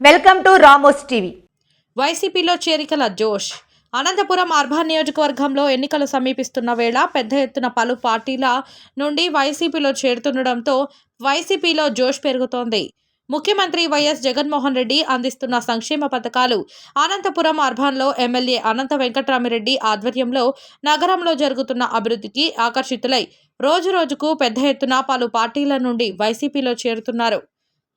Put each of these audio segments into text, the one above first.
Welcome to Ramos TV. వైసీపీలో చేరికల జోష్. Anantapuram urban నియోజకవర్గంలో ఎన్నికలు సమీపిస్తున్న వేళ పెద్ద ఎత్తున పలు పార్టీల నుండి వైసీపీలో చేరుతుండడంతో వైసీపీలో జోష్ పెరుగుతోంది. ముఖ్యమంత్రి వైఎస్ జగన్మోహన్ రెడ్డి అందిస్తున్న సంక్షేమ పథకాలు అనంతపురం అర్బాన్లో ఎమ్మెల్యే అనంత వెంకటరామిరెడ్డి ఆధ్వర్యంలో నగరంలో జరుగుతున్న అభివృద్ధికి ఆకర్షితులై రోజురోజుకు పెద్ద ఎత్తున పలు పార్టీల నుండి వైసీపీలో చేరుతున్నారు.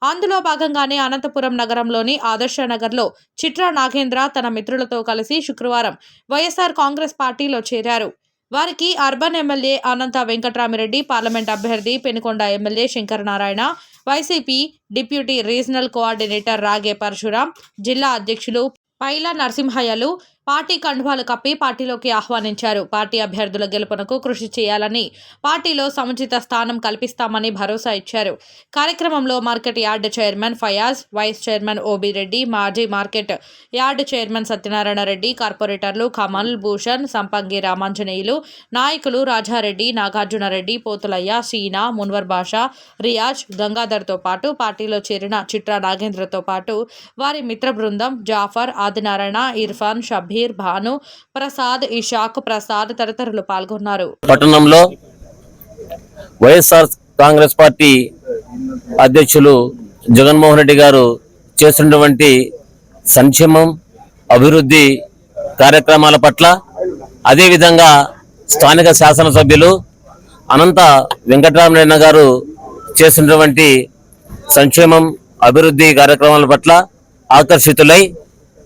అందులో భాగంగానే అనంతపురం నగరంలోని ఆదర్శ నగర్లో చిట్రా నాగేంద్ర తన మిత్రులతో కలిసి శుక్రవారం వైఎస్ఆర్ కాంగ్రెస్ పార్టీలో చేరారు. వారికి urban MLA Anantha Venkatramireddy parliament అభ్యర్థి Penukonda MLA Shankaranarayana YCP deputy regional coordinator Rage Parasuram జిల్లా అధ్యక్షులు పైల నరసింహయ్యలు పార్టీ కండువాలు కప్పి పార్టీలోకి ఆహ్వానించారు. పార్టీ అభ్యర్థుల గెలుపునకు కృషి చేయాలని పార్టీలో సముచిత స్థానం కల్పిస్తామని భరోసా ఇచ్చారు. కార్యక్రమంలో market yard chairman Fayaz vice chairman OB Reddy మాజీ market yard chairman Satyanarayana Reddy కార్పొరేటర్లు కమల్ భూషణ్ సంపంగి రామాంజనేయులు నాయకులు రాజారెడ్డి నాగార్జునరెడ్డి పోతులయ్య సీనా మున్వర్ బాషా రియాజ్ గంగాధర్తో పాటు పార్టీలో చేరిన చిట్రా నాగేంద్రతో పాటు వారి మిత్ర బృందం జాఫర్ ఆదినారాయణ ఇర్ఫాన్ షబీర్ భాను ప్రసాద్ ఇషాక్ ప్రసాద్ తదితరులు పాల్గొన్నారు. పట్టణంలో వైఎస్ఆర్ కాంగ్రెస్ పార్టీ అధ్యక్షులు జగన్మోహన్ రెడ్డి గారు చేస్తున్నటువంటి సంక్షేమం అభివృద్ధి కార్యక్రమాల పట్ల అదేవిధంగా స్థానిక శాసనసభ్యులు అనంత వెంకటరామరెడ్డి గారు చేస్తున్నటువంటి సంక్షేమం అభివృద్ధి కార్యక్రమాల పట్ల ఆకర్షితులై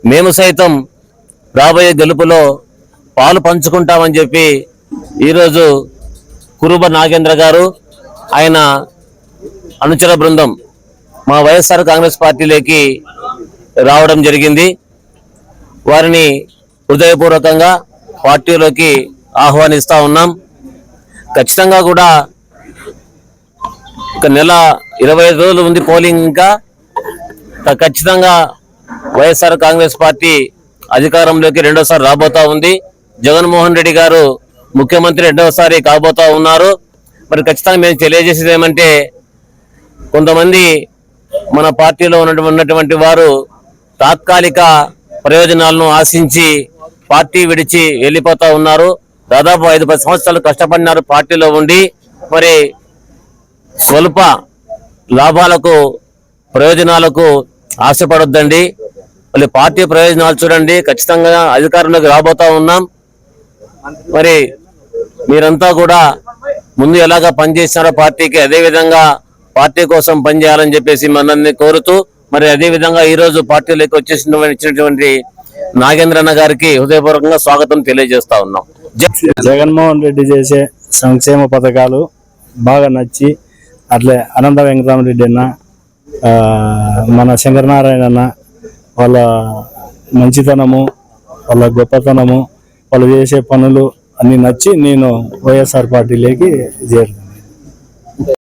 మేము సైతం రాబోయే గెలుపులో పాలు పంచుకుంటామని చెప్పి ఈరోజు కురుబ నాగేంద్ర గారు ఆయన అనుచర బృందం మా వైఎస్ఆర్ కాంగ్రెస్ పార్టీలోకి రావడం జరిగింది. వారిని హృదయపూర్వకంగా పార్టీలోకి ఆహ్వానిస్తూ ఉన్నాం. ఖచ్చితంగా కూడా ఒక నెల ఇరవై ఐదు రోజులు ఉంది పోలింగ్ ఇంకా. ఖచ్చితంగా వైఎస్ఆర్ కాంగ్రెస్ పార్టీ అధికారంలోకి రెండోసారి రాబోతా ఉంది. జగన్మోహన్ రెడ్డి గారు ముఖ్యమంత్రి రెండవసారి కాబోతా ఉన్నారు. మరి ఖచ్చితంగా మేము తెలియజేసేది ఏమంటే కొంతమంది మన పార్టీలో ఉన్నటువంటి ఉన్నటువంటి వారు తాత్కాలిక ప్రయోజనాలను ఆశించి పార్టీ విడిచి వెళ్ళిపోతా ఉన్నారు. దాదాపు ఐదు పది సంవత్సరాలు కష్టపడినారు పార్టీలో ఉండి. మరి స్వల్ప లాభాలకు ప్రయోజనాలకు ఆశపడొద్దండి. మళ్ళీ పార్టీ ప్రయోజనాలు చూడండి. ఖచ్చితంగా అధికారంలోకి రాబోతా ఉన్నాం. మరి మీరంతా కూడా ముందు ఎలాగా పనిచేస్తున్నారో పార్టీకి అదే విధంగా పార్టీ కోసం పనిచేయాలని చెప్పేసి మనల్ని కోరుతూ మరి అదే విధంగా పార్టీలోకి వచ్చేసిన ఇచ్చినటువంటి నాగేంద్రన్న గారికి హృదయపూర్వకంగా స్వాగతం తెలియజేస్తా ఉన్నాం. జగన్మోహన్ రెడ్డి చేసే సంక్షేమ పథకాలు బాగా నచ్చి అట్లే అనంత వెంకటరామరెడ్డి అన్న మన శంకరనారాయణ అన్న వాళ్ళ మంచితనము వాళ్ళ గొప్పతనము వాళ్ళు చేసే పనులు అన్ని నచ్చి నేను వైఎస్ఆర్ పార్టీలోకి చేరుతాను.